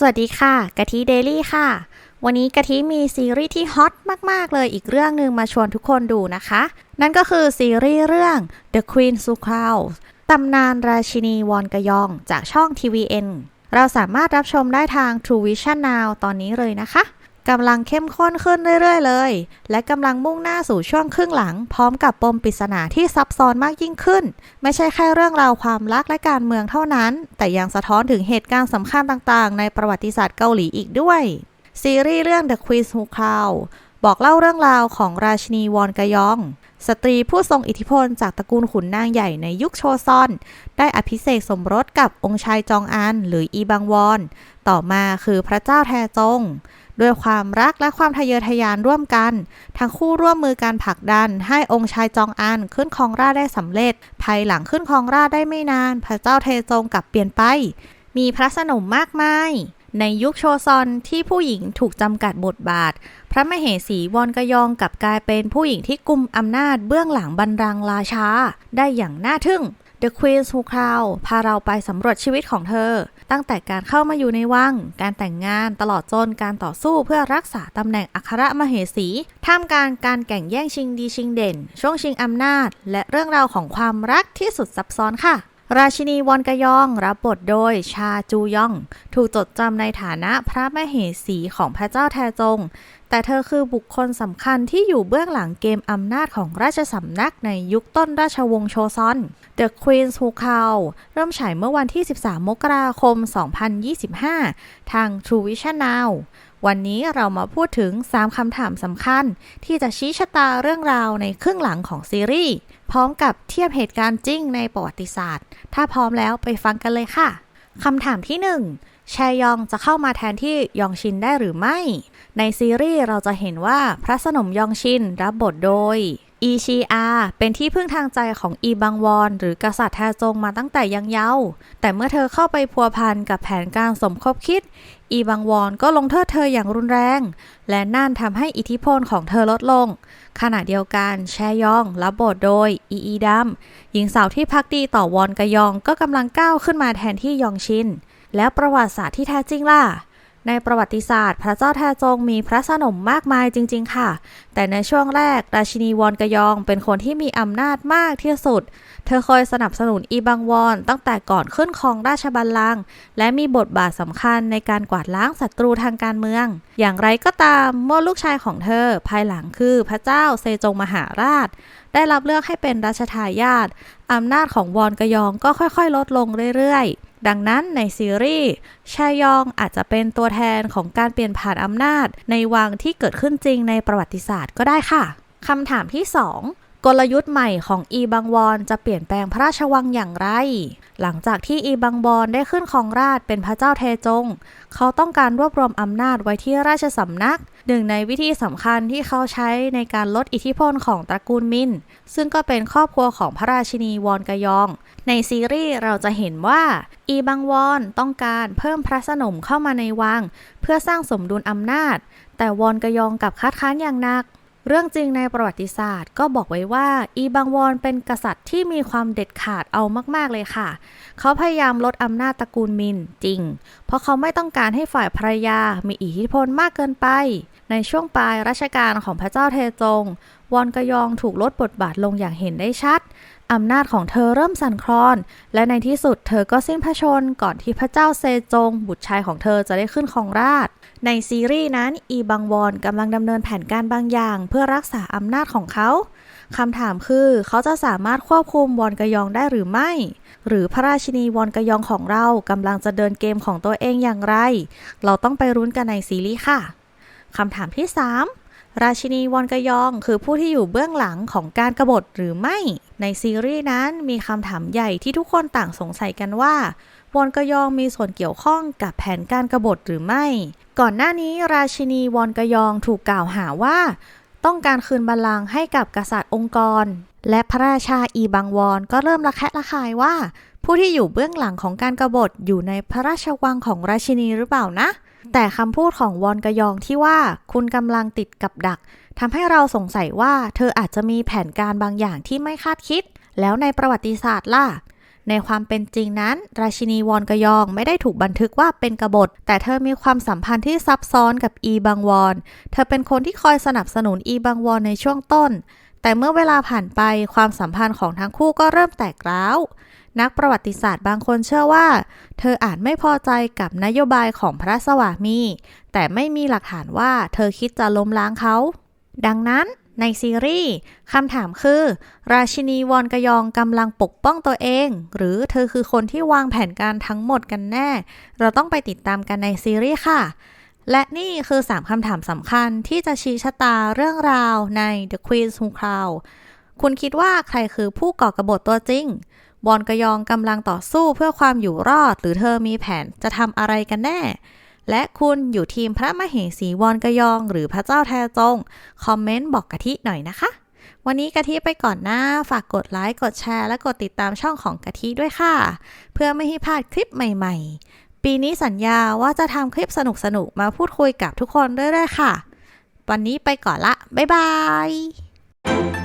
สวัสดีค่ะกะทิเดลี่ค่ะ วันนี้กะทิมีซีรีส์ที่ฮอตมาก ๆ เลยอีกเรื่องหนึ่งมาชวนทุกคนดูนะคะ นั่นก็คือซีรีส์เรื่อง The Queen s u c r o w ตำนานราชินีวอนกยองจากช่อง TVN เราสามารถรับชมได้ทาง True Vision Now ตอนนี้เลยนะคะ กำลังเข้มข้นขึ้นเรื่อยๆ เลย และกำลังมุ่งหน้าสู่ช่วงครึ่งหลัง พร้อมกับปมปริศนาที่ซับซ้อนมากยิ่งขึ้น ไม่ใช่แค่เรื่องราวความรักและการเมืองเท่านั้น แต่ยังสะท้อนถึงเหตุการณ์สำคัญต่างๆ ในประวัติศาสตร์เกาหลีอีกด้วย ซีรีส์เรื่อง The Queen Who Crow บอกเล่าเรื่องราวของราชินีวอนกยอง สตรีผู้ทรงอิทธิพลจากตระกูลขุนนางใหญ่ในยุคโชซอน ได้อภิเษกสมรสกับองค์ชายจองอันหรืออีบังวอน ต่อมาคือพระเจ้าแทจง ด้วยความรักและความทะเยอทะยานร่วมกัน ทั้งคู่ร่วมมือการผลักดัน ให้องค์ชายจองอันขึ้นครองราชได้สำเร็จ ภายหลังขึ้นครองราชได้ไม่นาน พระเจ้าเทจงกลับเปลี่ยนไป มีพระสนมมากมาย ในยุคโชซอนที่ผู้หญิงถูกจำกัดบทบาท พระมเหสีวอนกยองกลับกลายเป็นผู้หญิงที่กุมอำนาจเบื้องหลังบันรังราชา ได้อย่างน่าทึ่ง The Queen Who Crown พาเราไปสำรวจชีวิตของเธอ ตั้งแต่การเข้ามาอยู่ในวัง การแต่งงานตลอดจนการต่อสู้เพื่อรักษาตำแหน่งอัครมเหสีท่ามกลางการแข่งแย่งชิงดีชิงเด่น ช่วงชิงอำนาจ และเรื่องราวของความรักที่สุดซับซ้อนค่ะราชินีวอนกยอง รับบทโดยชาจูยอง ถูกจดจำในฐานะพระมเหสีของพระเจ้าแทจง แต่เธอคือบุคคลสำคัญที่อยู่เบื้องหลังเกมอำนาจของราชสำนักในยุคต้นราชวงศ์โชซอน The Queen's Who Crown เริ่มฉายเมื่อวันที่ 13 มกราคม 2025 ทาง True Vision Now วันนี้เรามาพูดถึง 3คำถามสำคัญ ที่จะชี้ชะตาเรื่องราวในครึ่งหลังของซีรีส์ พร้อมกับเทียบเหตุการณ์จริงในประวัติศาสตร์ ถ้าพร้อมแล้วไปฟังกันเลยค่ะคำถามที่ 1 แชยองจะเข้ามาแทนที่ยองชินได้หรือไม่ ในซีรีส์เราจะเห็นว่าพระสนมยองชินรับบทโดยอีชีอาเป็นที่พึ่งทางใจของอีบังวอน หรือกษัตริย์แทจงมาตั้งแต่ยังเยาว์แต่เมื่อเธอเข้าไปพัวพันกับแผนการสมคบคิด อีบังวอนก็ลงโทษเธออย่างรุนแรง และนั่นทำให้อิทธิพลของเธอลดลง ขณะเดียวกันแชยองรับบทโดยอีอีดัมหญิงสาวที่พักดีต่อวอนกยองก็กำลังก้าวขึ้นมาแทนที่ยองชิน แล้วประวัติศาสตร์ที่แท้จริงล่ะ ในประวัติศาสตร์ พระเจ้าแทจงมีพระสนมมากมายจริง ๆ ค่ะ แต่ในช่วงแรก ราชินีวอนกยองเป็นคนที่มีอำนาจมากที่สุด เธอคอยสนับสนุนอีบังวอนตั้งแต่ก่อนขึ้นครองราชบัลลังก์และมีบทบาทสำคัญในการกวาดล้างศัตรูทางการเมือง อย่างไรก็ตามเมื่อลูกชายของเธอภายหลังคือพระเจ้าเซจงมหาราชได้รับเลือกให้เป็นรัชทายาทอำนาจของวอนกยองก็ค่อยๆ ลดลงเรื่อยๆ ดังนั้นในซีรีส์ชายองอาจจะเป็นตัวแทนของการเปลี่ยนผ่านอำนาจในวังที่เกิดขึ้นจริงในประวัติศาสตร์ก็ได้ค่ะคำถามที่ 2 กลยุทธ์ใหม่ของอีบังวอนจะเปลี่ยนแปลงพระราชวังอย่างไร หลังจากที่อีบังบอนได้ขึ้นครองราชย์เป็นพระเจ้าเทจง เขาต้องการรวบรวมอำนาจไว้ที่ราชสำนัก หนึ่งในวิธีสำคัญที่เขาใช้ในการลดอิทธิพลของตระกูลมิน ซึ่งก็เป็นครอบครัวของพระราชินีวอนกยอง ในซีรีส์เราจะเห็นว่าอีบังวอนต้องการเพิ่มพระสนมเข้ามาในวัง เพื่อสร้างสมดุลอำนาจ แต่วอนกยองกับคัดค้านอย่างหนัก เรื่องจริงในประวัติศาสตร์ก็บอกไว้ว่า อีบังวอนเป็นกษัตริย์ที่มีความเด็ดขาดเอามาก ๆ เลยค่ะ เขาพยายามลดอำนาจตระกูลมินจริง เพราะเขาไม่ต้องการให้ฝ่ายภรรยา มีอิทธิพลมากเกินไป ในช่วงปลายรัชกาลของพระเจ้าเทจง วอนกยองถูกลดบทบาทลงอย่างเห็นได้ชัด อำนาจของเธอเริ่มสั่นคลอน และในที่สุดเธอก็สิ้นพระชนก่อนที่พระเจ้าเซจง บุตรชายของเธอจะได้ขึ้นครองราช ในซีรีส์นั้นอีบังวอนกำลังดำเนินแผนการบางอย่าง เพื่อรักษาอำนาจของเขาคำถามคือเขาจะสามารถควบคุมวอนกยองได้หรือไม่ หรือพระราชินีวอนกยองของเรากำลังจะเดินเกมของตัวเองอย่างไร เราต้องไปรุ้นกันในซีรีส์ค่ะคำถามที่ 3 ราชินีวอนกยองคือผู้ที่อยู่เบื้องหลังของการกรบฏหรือไม่ ในซีรีส์นั้นมีคำถามใหญ่ที่ทุกคนต่างสงสัยกันว่าวอนกยองมีส่วนเกี่ยวข้องกับแผนการกรบฏหรือไม่ ก่อนหน้านี้ราชินีวอนกยองถูกกล่าวหาว่า ต้องการคืนบัลลังก์ให้กับกษัตริย์องค์กร และพระราชาอีบังวอนก็เริ่มระแคะระคายว่า ผู้ที่อยู่เบื้องหลังของการกรบฏอยู่ในพระราชวังของราชินีหรือเปล่านะ แต่คำพูดของวอนกยองที่ว่าคุณกำลังติดกับดักทำให้เราสงสัยว่าเธออาจจะมีแผนการบางอย่างที่ไม่คาดคิด แล้วในประวัติศาสตร์ล่ะ ในความเป็นจริงนั้น ราชินีวอนกยองไม่ได้ถูกบันทึกว่าเป็นกบฏ แต่เธอมีความสัมพันธ์ที่ซับซ้อนกับอีบังวอน เธอเป็นคนที่คอยสนับสนุนอีบังวอนในช่วงต้น แต่เมื่อเวลาผ่านไปความสัมพันธ์ของทั้งคู่ก็เริ่มแตกร้าว นักประวัติศาสตร์บางคนเชื่อว่า เธออาจไม่พอใจกับนโยบายของพระสวามี แต่ไม่มีหลักฐานว่าเธอคิดจะล้มล้างเขา ดังนั้นในซีรีส์คำถามคือ ราชินีวอนกยองกำลังปกป้องตัวเอง หรือเธอคือคนที่วางแผนการทั้งหมดกันแน่ เราต้องไปติดตามกันในซีรีส์ค่ะ และนี่คือ 3คำถามสำคัญที่จะชี้ชะตาเรื่องราวใน The Queen's Who Crown คุณคิดว่าใครคือผู้ก่อกบฏตัวจริง วอนกยองกำลังต่อสู้เพื่อความอยู่รอด หรือเธอมีแผนจะทำอะไรกันแน่ และคุณอยู่ทีมพระมเหสีวอนกยองหรือพระเจ้าแทจง คอมเมนต์บอกกะทิหน่อยนะคะ วันนี้กะทิไปก่อนนะ ฝากกดไลค์กดแชร์ และกดติดตามช่องของกะทิด้วยค่ะ เพื่อไม่ให้พลาดคลิปใหม่ ๆ ปีนี้สัญญาว่าจะทำคลิปสนุกๆมาพูดคุยกับทุกคนเรื่อยๆค่ะ วันนี้ไปก่อนละบ๊ายบาย